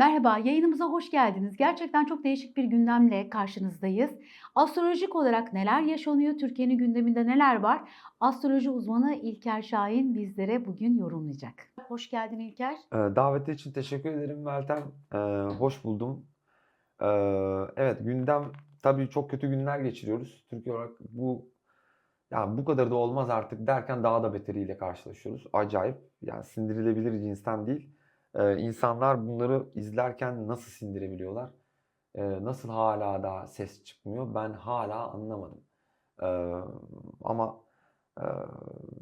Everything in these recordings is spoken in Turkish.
Merhaba, yayınımıza hoş geldiniz. Gerçekten çok değişik bir gündemle karşınızdayız. Astrolojik olarak neler yaşanıyor, Türkiye'nin gündeminde neler var? Astroloji uzmanı İlker Şahin bizlere bugün yorumlayacak. Hoş geldin İlker. Ee, Daveti için teşekkür ederim Meltem. Ee, hoş buldum. Ee, evet gündem tabii çok kötü günler geçiriyoruz. Türkiye olarak bu yani bu kadar da olmaz artık derken daha da beteriyle karşılaşıyoruz. Acayip yani sindirilebilir cinsten değil. Ee, insanlar bunları izlerken nasıl sindirebiliyorlar? Ee, nasıl hala daha ses çıkmıyor? Ben hala anlamadım. Ee, ama e,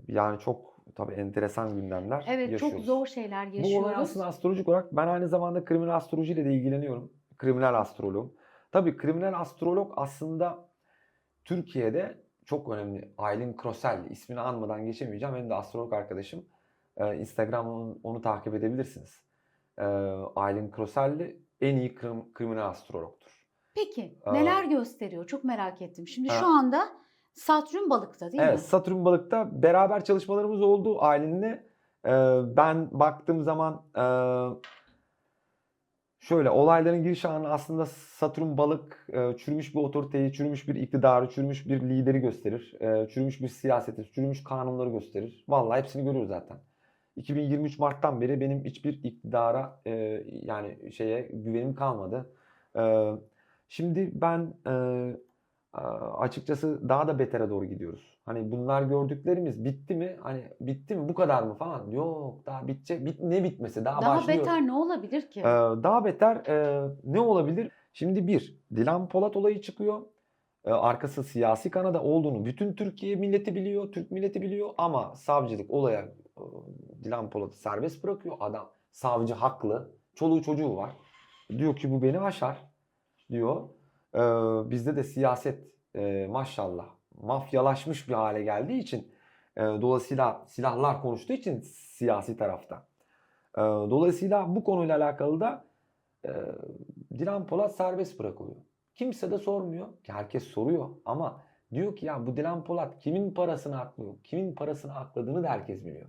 yani çok tabii enteresan gündemler Evet, yaşıyoruz. çok zor şeyler Bu olay yaşıyoruz. aslında astrolojik olarak ben aynı zamanda kriminal astrolojiyle de ilgileniyorum. Kriminal astrologum. Tabii kriminal astrolog aslında Türkiye'de çok önemli. Aylin Krosel ismini anmadan geçemeyeceğim. Benim de astrolog arkadaşım. Ee, Instagram'dan onu takip edebilirsiniz. Ee, Aylin Kroselli en iyi krim- kriminal astrologtur. Peki, Aa. neler gösteriyor? Çok merak ettim. Şimdi şu anda Satürn balıkta değil Evet, mi? Satürn balıkta beraber çalışmalarımız oldu Aylin'le. Ee, ben baktığım zaman e, şöyle olayların giriş anı aslında Satürn balık e, çürümüş bir otoriteyi, çürümüş bir iktidarı, çürümüş bir lideri gösterir. E, çürümüş bir siyaseti, çürümüş kanunları gösterir. Vallahi hepsini görüyoruz zaten. 2023 Mart'tan beri benim hiçbir iktidara e, yani şeye güvenim kalmadı. E, şimdi ben e, açıkçası daha da betere doğru gidiyoruz. Hani bunlar gördüklerimiz bitti mi? Hani bitti mi? Bu kadar mı falan? Yok daha bitecek. Bit, ne bitmesi? Daha, Daha başlıyor. beter ne olabilir ki? Ee, daha beter e, ne olabilir? Şimdi bir, Dilan Polat olayı çıkıyor. Ee, arkası siyasi kanada olduğunu bütün Türkiye milleti biliyor, Türk milleti biliyor ama savcılık olaya Dilan Polat'ı serbest bırakıyor. Adam savcı haklı. Çoluğu çocuğu var. Diyor ki bu beni aşar diyor. Ee, bizde de siyaset e, maşallah mafyalaşmış bir hale geldiği için e, dolayısıyla silahlar konuştuğu için siyasi tarafta. Ee, dolayısıyla bu konuyla alakalı da e, Dilan Polat serbest bırakılıyor. Kimse de sormuyor. Ki herkes soruyor ama diyor ki ya bu Dilan Polat kimin parasını aklıyor? Kimin parasını akladığını da herkes biliyor.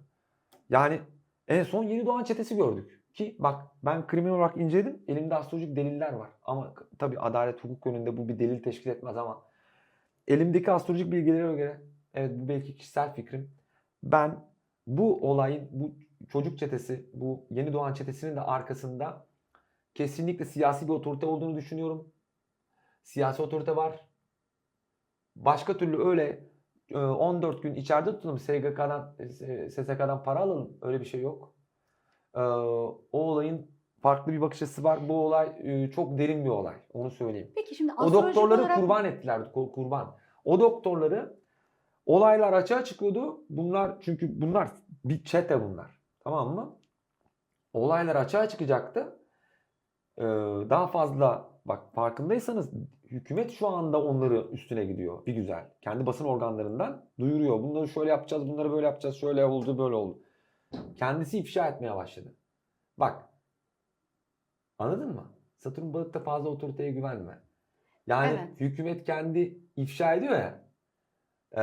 Yani en son Yeni Doğan çetesi gördük. Ki bak ben kriminal olarak inceledim. Elimde astrolojik deliller var. Ama tabi adalet hukuk yönünde bu bir delil teşkil etmez ama elimdeki astrolojik bilgilere göre evet bu belki kişisel fikrim. Ben bu olayın bu çocuk çetesi, bu yeni doğan çetesinin de arkasında kesinlikle siyasi bir otorite olduğunu düşünüyorum. Siyasi otorite var. Başka türlü öyle 14 gün içeride tutalım SGK'dan, SSK'dan para alalım. Öyle bir şey yok. E, O olayın farklı bir bakış açısı var. Bu olay e, çok derin bir olay. Onu söyleyeyim. Peki şimdi O doktorları olarak kurban ettiler. ku- Kurban. O doktorları olaylar açığa çıkıyordu. Bunlar çünkü bunlar bir çete bunlar. Tamam mı? Olaylar açığa çıkacaktı. Ee, daha fazla bak farkındaysanız hükümet şu anda onları üstüne gidiyor. Bir güzel. Kendi basın organlarından duyuruyor. Bunları şöyle yapacağız, bunları böyle yapacağız. Şöyle oldu, böyle oldu. Kendisi ifşa etmeye başladı. Bak. Anladın mı? Satürn balıkta fazla otoriteye güvenme. Yani Evet. hükümet kendi ifşa ediyor ya. E,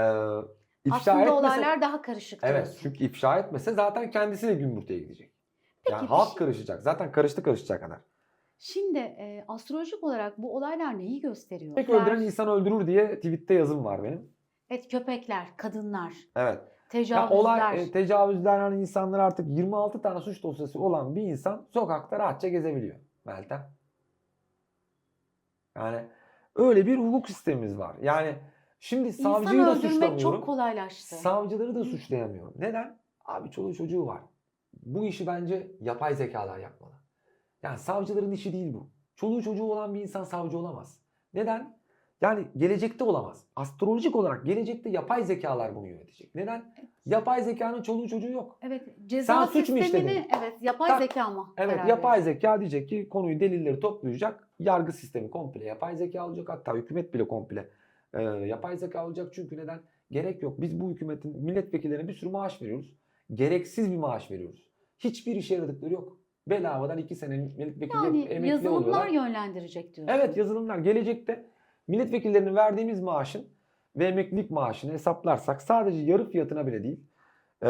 ifşa aslında etmese- olaylar daha karışık Evet diyorsun. çünkü ifşa etmese zaten kendisi de gümbürtüye gidecek. Peki yani halk şey- karışacak. Zaten karıştı karışacak kadar. Şimdi e, astrolojik olarak bu olaylar neyi gösteriyor? Köpek öldüren insan öldürür diye tweette yazım var benim. Evet köpekler, kadınlar, Evet. Ya tecavüzler. olay e, tecavüzler hani insanlar artık 26 tane suç dosyası olan bir insan sokakta rahatça gezebiliyor. Meltem. Yani öyle bir hukuk sistemimiz var. Yani şimdi savcıyı İnsan da öldürmek suçlamıyorum. çok kolaylaştı. Savcıları da suçlayamıyorum. Neden? Abi çoluğu çocuğu var. Bu işi bence yapay zekalar yapmalı. Yani savcıların işi değil bu. Çoluğu çocuğu olan bir insan savcı olamaz. Neden? Yani gelecekte olamaz. Astrolojik olarak gelecekte yapay zekalar bunu yönetecek. Neden? Yapay zekanın çoluğu çocuğu yok. Evet ceza Sen suç mu işledin? evet yapay Sen- zeka mı? Evet yapay zeka diyecek ki konuyu delilleri toplayacak. Yargı sistemi komple yapay zeka olacak. Hatta hükümet bile komple e, yapay zeka olacak. Çünkü neden? Gerek yok. Biz bu hükümetin milletvekillerine bir sürü maaş veriyoruz. Gereksiz bir maaş veriyoruz. Hiçbir işe yaradıkları yok. Bedavadan iki sene milletvekili Yani emekli yazılımlar oluyorlar. yönlendirecek diyorsun. Evet yazılımlar. Gelecekte milletvekillerine verdiğimiz maaşın ve emeklilik maaşını hesaplarsak sadece yarı fiyatına bile değil. e,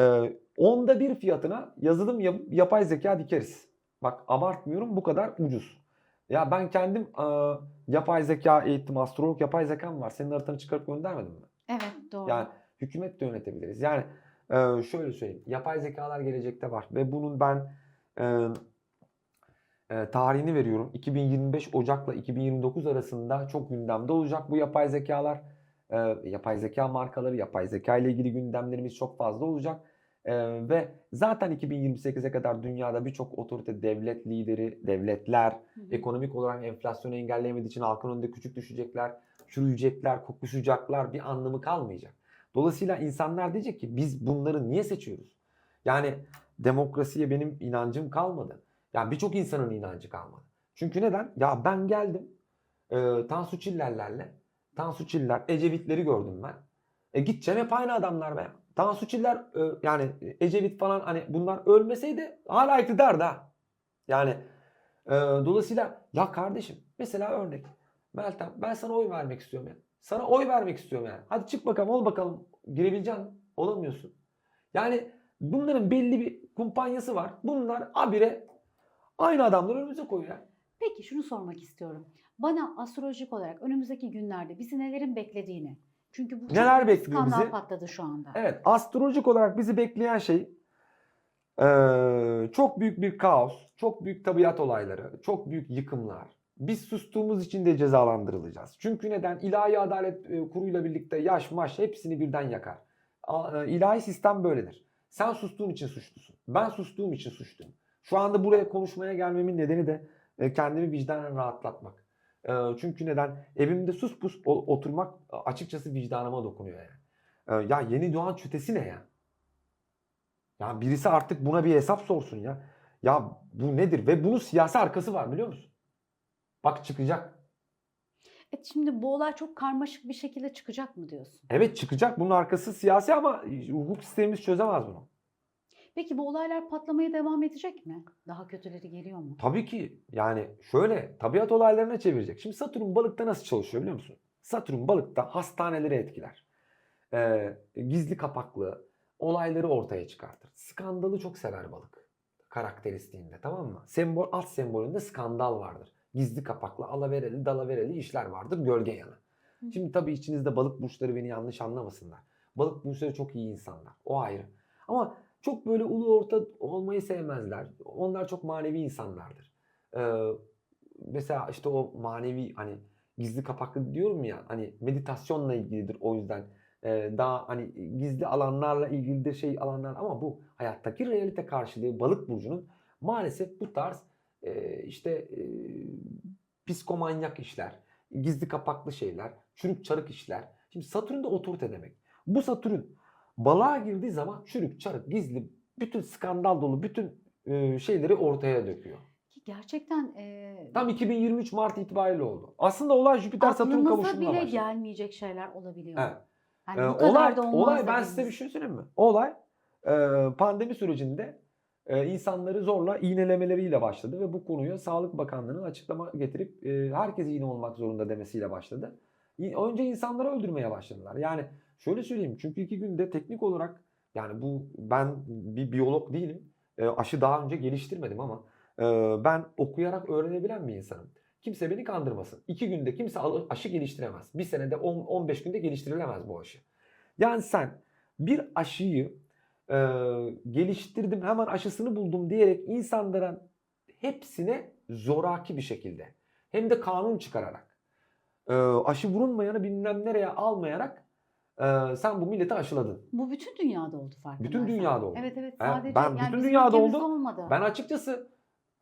onda bir fiyatına yazılım yap- yapay zeka dikeriz. Bak abartmıyorum bu kadar ucuz. Ya ben kendim e, yapay zeka eğitim, astrolog yapay zekam var. Senin haritanı çıkarıp göndermedim mi? Evet doğru. Yani hükümet de yönetebiliriz. Yani e, şöyle söyleyeyim. Yapay zekalar gelecekte var ve bunun ben e, e, tarihini veriyorum. 2025 Ocak'la 2029 arasında çok gündemde olacak bu yapay zekalar. E, yapay zeka markaları, yapay zeka ile ilgili gündemlerimiz çok fazla olacak. E, ve zaten 2028'e kadar dünyada birçok otorite, devlet lideri, devletler, Hı hı. ekonomik olarak enflasyonu engelleyemediği için halkın önünde küçük düşecekler, çürüyecekler, kokuşacaklar bir anlamı kalmayacak. Dolayısıyla insanlar diyecek ki biz bunları niye seçiyoruz? Yani demokrasiye benim inancım kalmadı. Yani birçok insanın inancı kalmadı. Çünkü neden? Ya ben geldim e, Tansu Çillerlerle, Tansu Çiller, Ecevitleri gördüm ben. E gideceğim hep aynı adamlar be. Tansu Çiller e, yani Ecevit falan hani bunlar ölmeseydi hala iktidarda. Yani e, dolayısıyla ya kardeşim mesela örnek. Meltem ben sana oy vermek istiyorum ya. Sana oy vermek istiyorum yani. Hadi çık bakalım ol bakalım. Girebileceksin? Olamıyorsun. Yani bunların belli bir kumpanyası var. Bunlar abire aynı adamları önümüze koyuyor. Peki şunu sormak istiyorum. Bana astrolojik olarak önümüzdeki günlerde bizi nelerin beklediğini. Çünkü bu Neler bekliyor bizi? patladı şu anda. Evet astrolojik olarak bizi bekleyen şey çok büyük bir kaos, çok büyük tabiat olayları, çok büyük yıkımlar. Biz sustuğumuz için de cezalandırılacağız. Çünkü neden? İlahi adalet kuruyla birlikte yaş maş hepsini birden yakar. İlahi sistem böyledir. Sen sustuğun için suçlusun. Ben sustuğum için suçluyum. Şu anda buraya konuşmaya gelmemin nedeni de e, kendimi vicdanen rahatlatmak. E, Çünkü neden? Evimde sus pus oturmak açıkçası vicdanıma dokunuyor yani. E, Ya yeni doğan çötesi ne ya? Ya birisi artık buna bir hesap sorsun ya. Ya bu nedir? Ve bunun siyasi arkası var biliyor musun? Bak çıkacak. Evet, şimdi bu olay çok karmaşık bir şekilde çıkacak mı diyorsun? Evet çıkacak. Bunun arkası siyasi ama hukuk sistemimiz çözemez bunu. Peki bu olaylar patlamaya devam edecek mi? Daha kötüleri geliyor mu? Tabii ki yani şöyle tabiat olaylarına çevirecek. Şimdi Satürn balıkta nasıl çalışıyor biliyor musun? Satürn balıkta hastaneleri etkiler. Ee, gizli kapaklı olayları ortaya çıkartır. Skandalı çok sever balık karakteristiğinde tamam mı? Sembol alt sembolünde skandal vardır. Gizli kapaklı, alavereli, dalavereli işler vardır gölge yanı. Şimdi tabii içinizde balık burçları beni yanlış anlamasınlar. Balık burçları çok iyi insanlar. O ayrı. Ama çok böyle ulu orta olmayı sevmezler. Onlar çok manevi insanlardır. Ee, mesela işte o manevi hani gizli kapaklı diyorum ya hani meditasyonla ilgilidir o yüzden Ee, daha hani gizli alanlarla ilgilidir şey alanlar ama bu hayattaki realite karşılığı balık burcunun maalesef bu tarz e, işte e, psikomanyak işler, gizli kapaklı şeyler, çürük çarık işler. Şimdi Satürn de otorite demek. Bu Satürn balığa girdiği zaman çürük çarık gizli bütün skandal dolu bütün e, şeyleri ortaya döküyor. Ki gerçekten e, Tam 2023 Mart itibariyle oldu. Aslında olay Jüpiter Satürn kavuşumuna bile başladı. gelmeyecek şeyler olabiliyor. Evet. Yani Ee, bu kadar olay, da olmaz olay ben size bir şey söyleyeyim mi? Olay e, pandemi sürecinde e, insanları zorla iğnelemeleriyle başladı ve bu konuya Sağlık Bakanlığı'nın açıklama getirip e, herkes iğne olmak zorunda demesiyle başladı. Önce insanları öldürmeye başladılar. Yani şöyle söyleyeyim çünkü iki günde teknik olarak yani bu ben bir biyolog değilim. E, aşı daha önce geliştirmedim ama e, ben okuyarak öğrenebilen bir insanım. Kimse beni kandırmasın. İki günde kimse aşı geliştiremez. Bir senede 10 15 günde geliştirilemez bu aşı. Yani sen bir aşıyı e, geliştirdim hemen aşısını buldum diyerek insanların hepsine zoraki bir şekilde hem de kanun çıkararak e, aşı vurulmayanı bilmem nereye almayarak e, sen bu milleti aşıladın. Bu bütün dünyada oldu farkındaysan. Bütün dünyada oldu. Evet evet sadece ben yani bütün dünyada oldu. olmadı. Ben açıkçası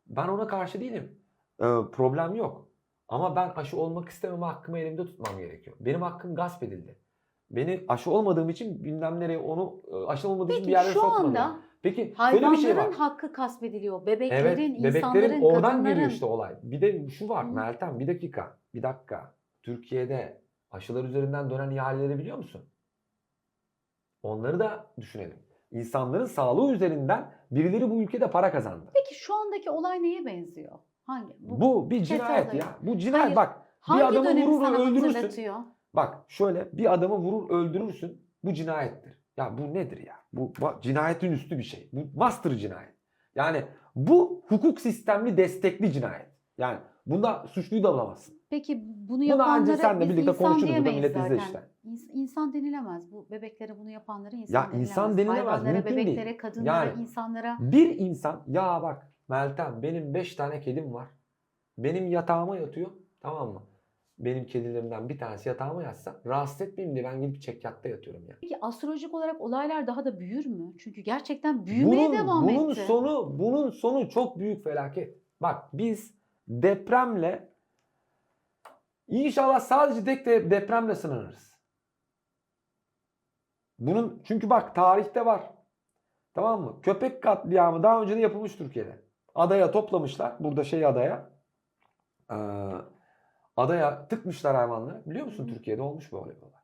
ben ona karşı değilim. E, problem yok. Ama ben aşı olmak istememe hakkımı elimde tutmam gerekiyor. Benim hakkım gasp edildi. Beni aşı olmadığım için bilmem nereye onu e, aşı olmadığım için bir Peki yerlere şu anda Peki şöyle bir şey var. hakkı kasvediliyor. Evet, Bebeklerin, bebeklerin insanların, oradan kadınların. geliyor işte olay. Bir de şu var Hı. Meltem bir dakika, bir dakika. Türkiye'de aşılar üzerinden dönen ihaleleri biliyor musun? Onları da düşünelim. İnsanların sağlığı üzerinden birileri bu ülkede para kazandı. Peki şu andaki olay neye benziyor? Hangi? Bu bir Kesin cinayet ya. Bu cinayet Hayır, bak. hangi bir adamı vurur öldürürsün. Bak şöyle bir adamı vurur öldürürsün. Bu cinayettir. Ya bu nedir ya? Bu, cinayetin üstü bir şey. Bu master cinayet. Yani bu hukuk sistemli destekli cinayet. Yani bunda suçluyu da bulamazsın. Peki bunu yapanlara senle biz birlikte konuşuruz burada millet izler işte. İns- İnsan denilemez. Bu bebeklere bunu yapanlara insan Ya denilemez. insan denilemez, Hayvanlara, mümkün değil. bebeklere, kadınlara, Yani- insanlara. Bir insan ya bak Meltem benim 5 tane kedim var. Benim yatağıma yatıyor. Tamam mı? Benim kedilerimden bir tanesi yatağıma yatsa rahatsız etmeyeyim diye ben gidip çekyatta yatıyorum ya. Peki astrolojik olarak olaylar daha da büyür mü? Çünkü gerçekten büyümeye bunun, devam bunun etti. sonu bunun sonu çok büyük felaket. Bak biz depremle inşallah sadece tek de depremle sınırırız. Bunun çünkü bak tarihte var. Tamam mı? Köpek katliamı daha önce de yapılmış Türkiye'de. Adaya toplamışlar. Burada şey adaya. Ee, adaya tıkmışlar hayvanları. Biliyor musun. Türkiye'de olmuş böyle bir olay.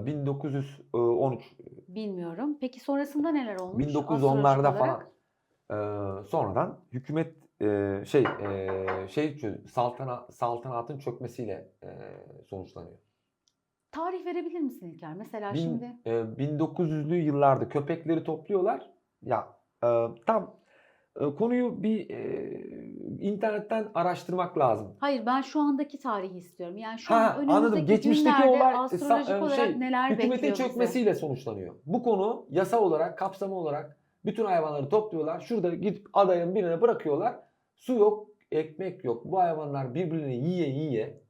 Ee, 1913 Bilmiyorum. Peki sonrasında neler olmuş? 1910'larda astrolojik falan. Ee, sonradan hükümet e, şey e, şey saltana, saltanatın çökmesiyle e, sonuçlanıyor. Tarih verebilir misin İlker? Mesela Bin- şimdi e, 1900'lü yıllarda köpekleri topluyorlar. Ya e, tam konuyu bir e, internetten araştırmak lazım. Hayır ben şu andaki tarihi istiyorum. Yani şu Ha, an önümüzdeki anladım. Geçmişteki günlerde olay, e, astrolojik e, olarak şey, neler Hükümetin bekliyor bizi? çökmesiyle sonuçlanıyor. Bu konu yasa olarak, kapsamı olarak bütün hayvanları topluyorlar. Şurada gidip adayın birine bırakıyorlar. Su yok, ekmek yok. Bu hayvanlar birbirini yiye yiye.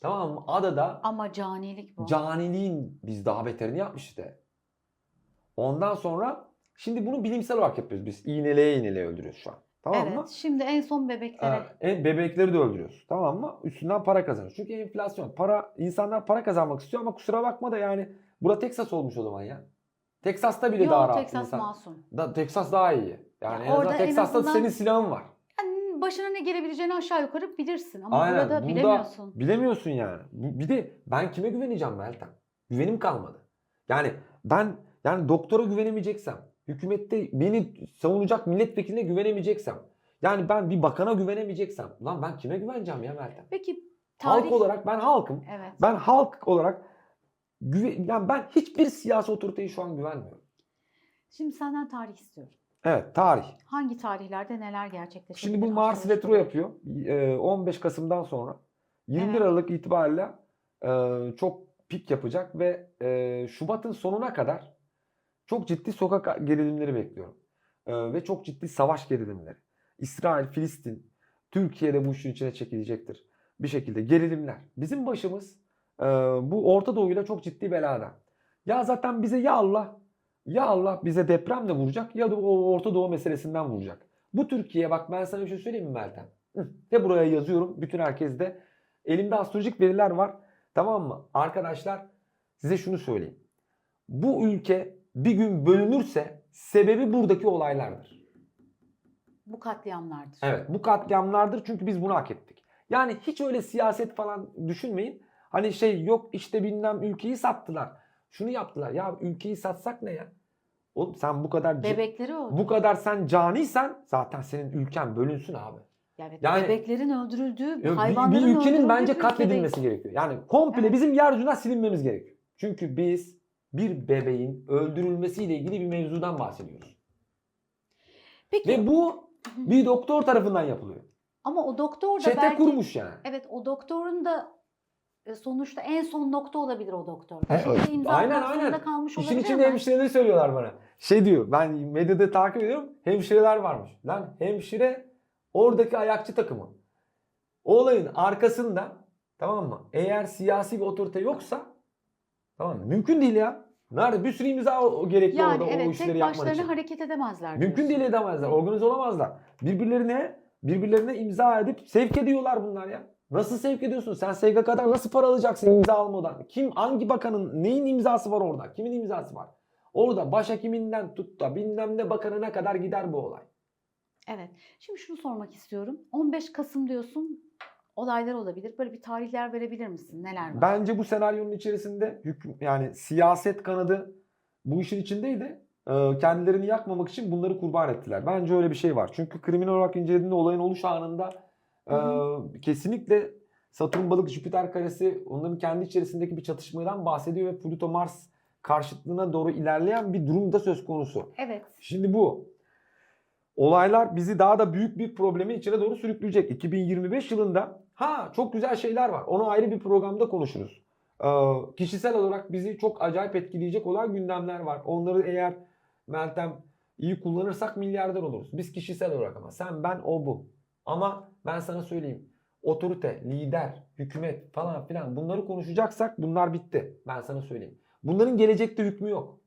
Tamam mı? Adada Ama canilik bu. caniliğin biz daha beterini yapmış işte. Ondan sonra şimdi bunu bilimsel olarak yapıyoruz biz. İğneleye iğneleye öldürüyoruz şu an. Tamam evet. mı? Şimdi en son bebeklere. En bebekleri de öldürüyoruz. Tamam mı? Üstünden para kazanıyoruz. Çünkü enflasyon. Para insanlar para kazanmak istiyor ama kusura bakma da yani bura Texas olmuş o zaman ya. Texas'ta bile Yok daha rahat Texas insan. masum. Da, Texas daha iyi. Yani Ya en orada azından en Texas'ta azından- senin silahın var. Yani başına ne gelebileceğini aşağı yukarı bilirsin ama Aynen. burada Burada bilemiyorsun. Bilemiyorsun yani. Bir de ben kime güveneceğim Meltem? Güvenim kalmadı. Yani ben yani doktora güvenemeyeceksem, hükümette beni savunacak milletvekiline güvenemeyeceksem, yani ben bir bakana güvenemeyeceksem, lan ben kime güveneceğim ya Meltem? Peki tarih. Halk olarak ben halkım. Evet. Ben halk olarak güve- yani ben hiçbir siyasi otoriteye şu an güvenmiyorum. Şimdi senden tarih istiyorum. Evet, tarih. Hangi tarihlerde neler gerçekleşebilir? Şimdi bu Mars retro yapıyor. Ee, 15 Kasım'dan sonra 21 Evet. Aralık itibariyle e, çok pik yapacak ve e, Şubat'ın sonuna kadar çok ciddi sokak gerilimleri bekliyorum. E, ve çok ciddi savaş gerilimleri. İsrail, Filistin, Türkiye'de bu işin içine çekilecektir. Bir şekilde gerilimler. Bizim başımız e, bu Orta Doğu'yla çok ciddi belada. Ya zaten bize ya Allah ya Allah bize depremle vuracak ya da o Orta Doğu meselesinden vuracak. Bu Türkiye bak ben sana bir şey söyleyeyim mi Meltem? De buraya yazıyorum. Bütün herkes de. Elimde astrolojik veriler var. Tamam mı? Arkadaşlar size şunu söyleyeyim. Bu ülke bir gün bölünürse sebebi buradaki olaylardır. Bu katliamlardır. Evet bu katliamlardır çünkü biz bunu hak ettik. Yani hiç öyle siyaset falan düşünmeyin. Hani şey yok işte bilmem ülkeyi sattılar. Şunu yaptılar. Ya ülkeyi satsak ne ya? Oğlum sen bu kadar Bebekleri öldü. bu kadar sen caniysen zaten senin ülken bölünsün abi. Evet, Yani- bebeklerin öldürüldüğü, Ya bir- hayvanların bir ülkenin öldürüldüğü bence bir katledilmesi ülkedeyiz. gerekiyor. Yani komple Evet. bizim yeryüzünden silinmemiz gerekiyor. Çünkü biz bir bebeğin öldürülmesiyle ilgili bir mevzudan bahsediyoruz. Peki Ve bu bir doktor tarafından yapılıyor. ama o doktor da Çete belki kurmuş yani. evet o doktorun da e, sonuçta en son nokta olabilir o doktor. He, imza Aynen, aynen. kalmış İşin içinde ama hemşireleri söylüyorlar bana. Şey diyor ben medyada takip ediyorum hemşireler varmış. Lan hemşire oradaki ayakçı takımı. O olayın arkasında tamam mı? Eğer siyasi bir otorite yoksa tamam mı? Mümkün değil ya. Nerede? Bir sürü imza o- gerekli yani orada o evet işleri tek yapmak başlarına için. hareket edemezler. Mümkün diyorsun. değil edemezler. Organize olamazlar. Birbirlerine birbirlerine imza edip sevk ediyorlar bunlar ya. Nasıl sevk ediyorsun? Sen SGK'dan nasıl para alacaksın imza almadan? Kim hangi bakanın neyin imzası var orada? Kimin imzası var? Orada başhekiminden tut da bilmem ne bakanına kadar gider bu olay. Evet. Şimdi şunu sormak istiyorum. 15 Kasım diyorsun. Olaylar olabilir. Böyle bir tarihler verebilir misin? Neler var? Bence bu senaryonun içerisinde hüküm yani siyaset kanadı bu işin içindeydi. Ee, kendilerini yakmamak için bunları kurban ettiler. Bence öyle bir şey var. Çünkü kriminal olarak incelediğinde olayın oluş anında e, Hı kesinlikle Satürn balık Jüpiter karesi onların kendi içerisindeki bir çatışmadan bahsediyor ve Plüto Mars karşıtlığına doğru ilerleyen bir durumda söz konusu. Evet. Şimdi bu olaylar bizi daha da büyük bir problemin içine doğru sürükleyecek. 2025 yılında ha çok güzel şeyler var. Onu ayrı bir programda konuşuruz. Ee, kişisel olarak bizi çok acayip etkileyecek olan gündemler var. Onları eğer Meltem iyi kullanırsak milyarder oluruz. Biz kişisel olarak ama sen ben o bu. Ama ben sana söyleyeyim. Otorite, lider, hükümet falan filan bunları konuşacaksak bunlar bitti. Ben sana söyleyeyim. Bunların gelecekte hükmü yok.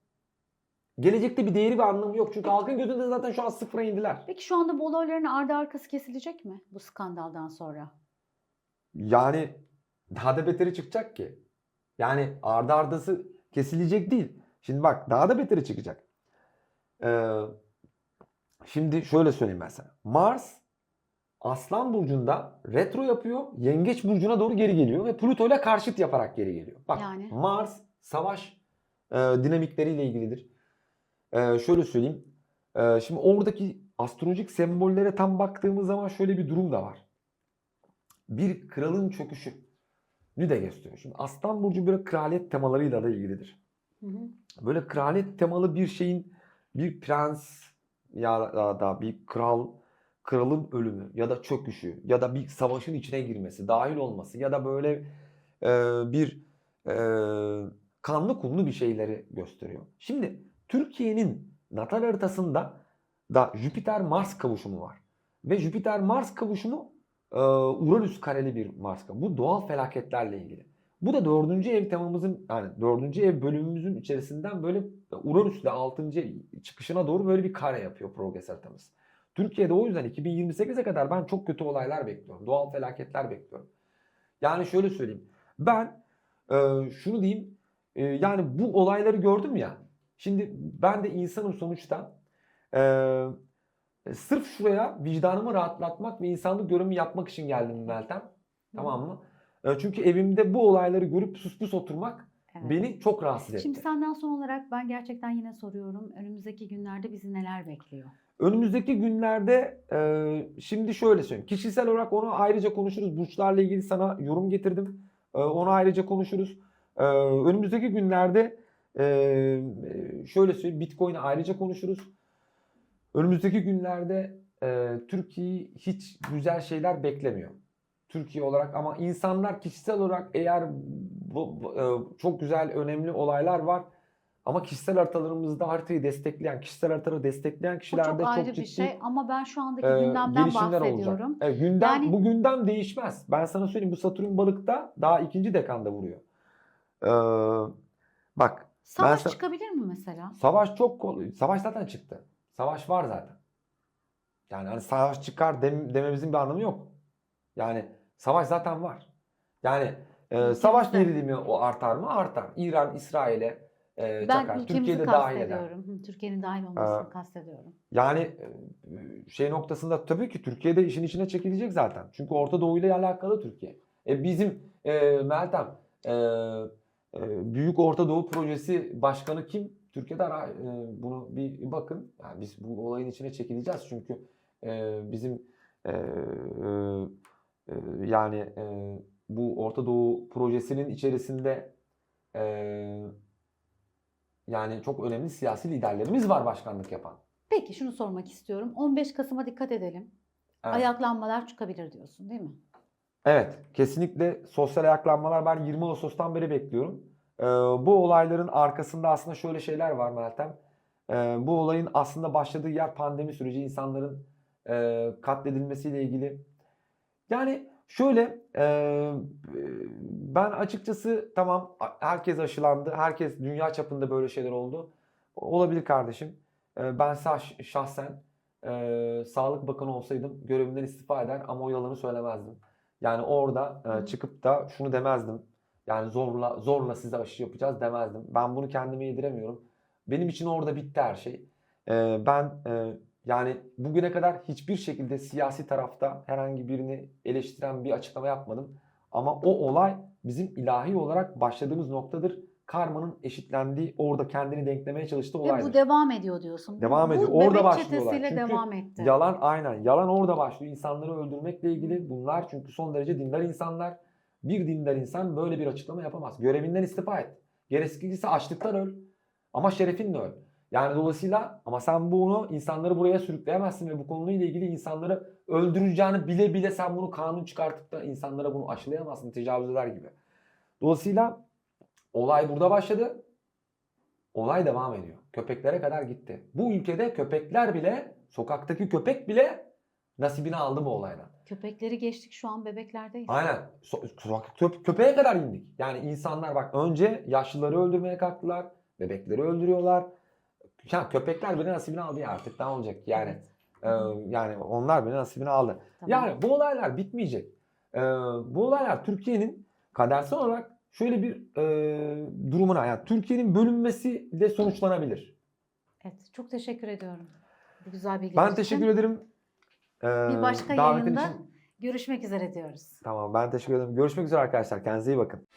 Gelecekte bir değeri ve anlamı yok. Çünkü halkın gözünde zaten şu an sıfıra indiler. Peki şu anda bu olayların ardı arkası kesilecek mi bu skandaldan sonra? Yani daha da beteri çıkacak ki. Yani ardı ardası kesilecek değil. Şimdi bak daha da beteri çıkacak. Ee, şimdi şöyle söyleyeyim ben sana. Mars Aslan Burcu'nda retro yapıyor. Yengeç Burcu'na doğru geri geliyor. Ve Plüto ile karşıt yaparak geri geliyor. Bak Yani? Mars savaş e, dinamikleriyle ilgilidir. E, şöyle söyleyeyim. E, şimdi oradaki astrolojik sembollere tam baktığımız zaman şöyle bir durum da var bir kralın çöküşü de gösteriyor. Şimdi Aslan Burcu böyle kraliyet temalarıyla da ilgilidir. Hı hı. Böyle kraliyet temalı bir şeyin bir prens ya da bir kral kralın ölümü ya da çöküşü ya da bir savaşın içine girmesi, dahil olması ya da böyle e, bir e, kanlı kumlu bir şeyleri gösteriyor. Şimdi Türkiye'nin natal haritasında da Jüpiter-Mars kavuşumu var. Ve Jüpiter-Mars kavuşumu e, Uranüs kareli bir Mars. Bu doğal felaketlerle ilgili. Bu da dördüncü ev temamızın yani dördüncü ev bölümümüzün içerisinden böyle Uranüs'le altıncı çıkışına doğru böyle bir kare yapıyor progres haritamız. Türkiye'de o yüzden 2028'e kadar ben çok kötü olaylar bekliyorum. Doğal felaketler bekliyorum. Yani şöyle söyleyeyim. Ben e, şunu diyeyim. e, yani bu olayları gördüm ya. Şimdi ben de insanım sonuçta. E, sırf şuraya vicdanımı rahatlatmak ve insanlık görevimi yapmak için geldim Meltem. Tamam mı? E, çünkü evimde bu olayları görüp sus pus oturmak Evet. beni çok rahatsız etti. Şimdi senden son olarak ben gerçekten yine soruyorum. Önümüzdeki günlerde bizi neler bekliyor? Önümüzdeki günlerde e, şimdi şöyle söyleyeyim. Kişisel olarak onu ayrıca konuşuruz. Burçlarla ilgili sana yorum getirdim. E, onu ayrıca konuşuruz. E, önümüzdeki günlerde e, şöyle söyleyeyim. Bitcoin'i ayrıca konuşuruz. Önümüzdeki günlerde e, Türkiye hiç güzel şeyler beklemiyor. Türkiye olarak ama insanlar kişisel olarak eğer bu, bu- e, çok güzel önemli olaylar var ama kişisel haritalarımızda haritayı destekleyen, kişisel haritaları destekleyen kişilerde çok ayrı çok bir ciddi şey ama ben şu andaki e, gündemden bahsediyorum. olacak. Evet, gündem, Yani- Bu gündem değişmez. Ben sana söyleyeyim bu Satürn balıkta daha ikinci dekanda vuruyor. Ee, bak Savaş sa- çıkabilir mi mesela? savaş çok kolay. Savaş zaten çıktı. Savaş var zaten. Yani hani savaş çıkar dem- dememizin bir anlamı yok. Yani savaş zaten var. Yani e, savaş gerilimi o artar mı? Artar. İran İsrail'e e, Ben çakar. Türkiye'de dahil eder. Türkiye'nin dahil olmasını Ee, kastediyorum. Yani e, şey noktasında tabii ki Türkiye'de işin içine çekilecek zaten. Çünkü Orta Doğu ile alakalı Türkiye. E bizim e, Meltem e, e, Büyük Orta Doğu Projesi Başkanı kim? Türkiye'de ara, e, bunu bir bakın. Yani biz bu olayın içine çekileceğiz çünkü e, bizim e, e, e, yani e, bu Orta Doğu Projesi'nin içerisinde e, yani çok önemli siyasi liderlerimiz var başkanlık yapan. Peki şunu sormak istiyorum. 15 Kasım'a dikkat edelim. Evet. Ayaklanmalar çıkabilir diyorsun değil mi? Evet, kesinlikle sosyal ayaklanmalar ben 20 Ağustos'tan beri bekliyorum. Ee, bu olayların arkasında aslında şöyle şeyler var Meltem. Ee, bu olayın aslında başladığı yer pandemi süreci insanların e, katledilmesiyle ilgili. Yani şöyle e, ben açıkçası tamam herkes aşılandı, herkes dünya çapında böyle şeyler oldu. Olabilir kardeşim. Ee, ben şah- şahsen e, Sağlık Bakanı olsaydım görevimden istifa eder ama o yalanı söylemezdim. Yani orada e, çıkıp da şunu demezdim. Yani zorla zorla size aşı yapacağız demezdim. Ben bunu kendime yediremiyorum. Benim için orada bitti her şey. E, ben e, yani bugüne kadar hiçbir şekilde siyasi tarafta herhangi birini eleştiren bir açıklama yapmadım. Ama o olay bizim ilahi olarak başladığımız noktadır. Karmanın eşitlendiği, orada kendini denklemeye çalıştığı Ve olaydır. bu devam ediyor diyorsun. Devam bu, ediyor. Bu Orada başlıyor olay. Çünkü devam etti. Yalan aynen. Yalan orada başlıyor. İnsanları öldürmekle ilgili bunlar çünkü son derece dindar insanlar. Bir dindar insan böyle bir açıklama yapamaz. Görevinden istifa et. Gerekirse açlıktan öl. Ama şerefinle öl. Yani dolayısıyla ama sen bunu insanları buraya sürükleyemezsin ve bu konuyla ilgili insanları öldüreceğini bile bile sen bunu kanun çıkartıp da insanlara bunu aşılayamazsın tecavüz eder gibi. Dolayısıyla olay burada başladı. Olay devam ediyor. Köpeklere kadar gitti. Bu ülkede köpekler bile, sokaktaki köpek bile nasibini aldı bu olaydan. Köpekleri geçtik şu an bebeklerdeyiz. Aynen. So- köp- köpeğe kadar indik. Yani insanlar bak önce yaşlıları öldürmeye kalktılar. Bebekleri öldürüyorlar. Ya köpekler bile nasibini aldı ya artık ne olacak yani. Evet. e, yani onlar bile nasibini aldı. Tamam. Yani bu olaylar bitmeyecek. E, bu olaylar Türkiye'nin kadersel olarak şöyle bir e, durumuna yani Türkiye'nin bölünmesiyle sonuçlanabilir. Evet, çok teşekkür ediyorum. Bu güzel bilgiler Ben için. teşekkür ederim. E, Bir başka yayında için. görüşmek üzere diyoruz. Tamam ben teşekkür ederim. Görüşmek üzere arkadaşlar. Kendinize iyi bakın.